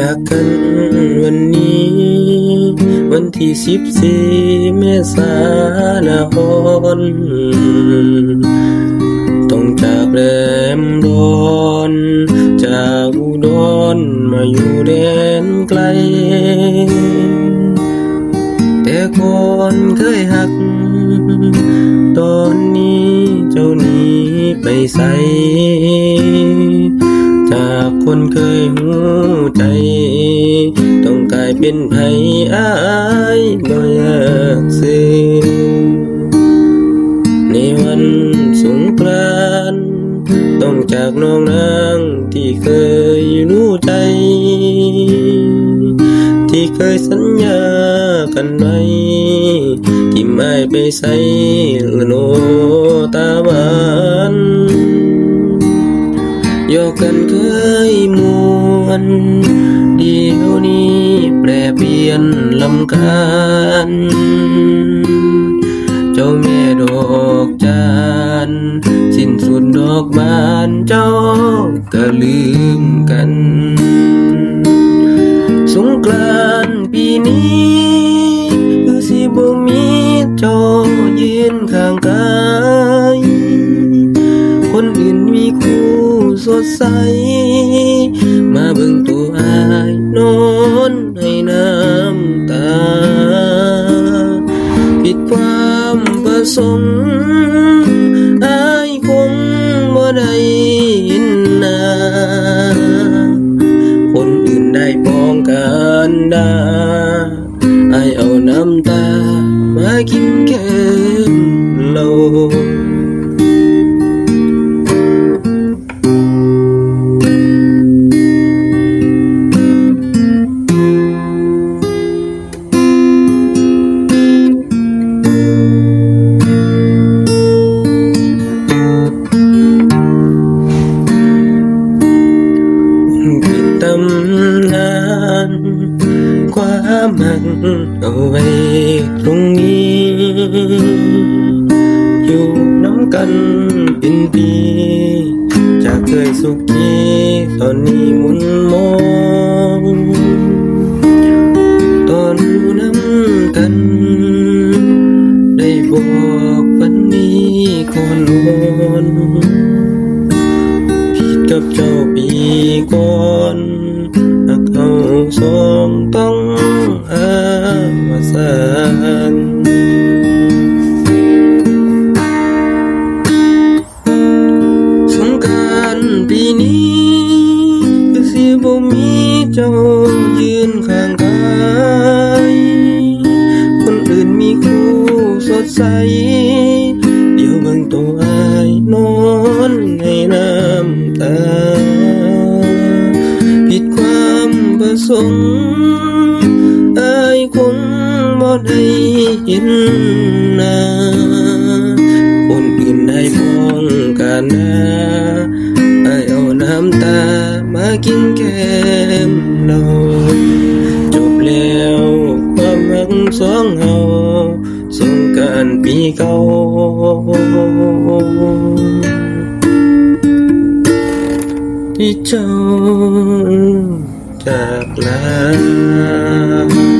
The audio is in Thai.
จากกันวันนี้ วันที่สิบสี่เมษายนต้องจากแรมร้อนจากอุดรมาอยู่แดนไกล แต่ก่อนเคยหัก ตอนนี้เจ้าหนีไปใส จากคนเคยหูใจ ต้องกลายเป็นไผอายบ่อยากซื้อในวันสงกรานต์ต้องจากน้องนางที่เคยรู้ใจ ที่เคยสัญญากันไว้ที่ไม่ไปใส่โนตาหวา ยอกกันเคยมวนเดี๋ยวนี้แปรเปลี่ยนลำคาญเจ้าแม่ดอกจานสิ้นสุดดอกบานเจ้าก็ลืมกัน สงกรานปีนี้ คือสิบ่มีเจ้ายืนข้างกายคน สดใส มาเบิ่งตัวอายนอนให้น้ำตา ผิดความประสงค์อายคงบ่ได้เห็นนาคนอื่นได้ปองกันดาไอายเอาน้ำตา มากินแก้มเราานความหักเอาไว้ตรงนี้ อยู่น้ำกันเป็นปี จากเคยสุขีตอนนี้มุนมอง ตอนอยู่น้ำกัน ได้บอกวันนี้ก่อนนอนผิดกับเจ้าปีก่อน สองต้องอาสานสงการปีนี้คือสิบ่มีเจ้ายืนข้างกาย คนอื่นมีคู่สดใส ประสงค์อายคงบ่ได้เห็นหน้าคนอื่นได้มองกันหน้ จากแล้วความรักสองเฮาสงกรารปีเก่าที่เจ้าจากลา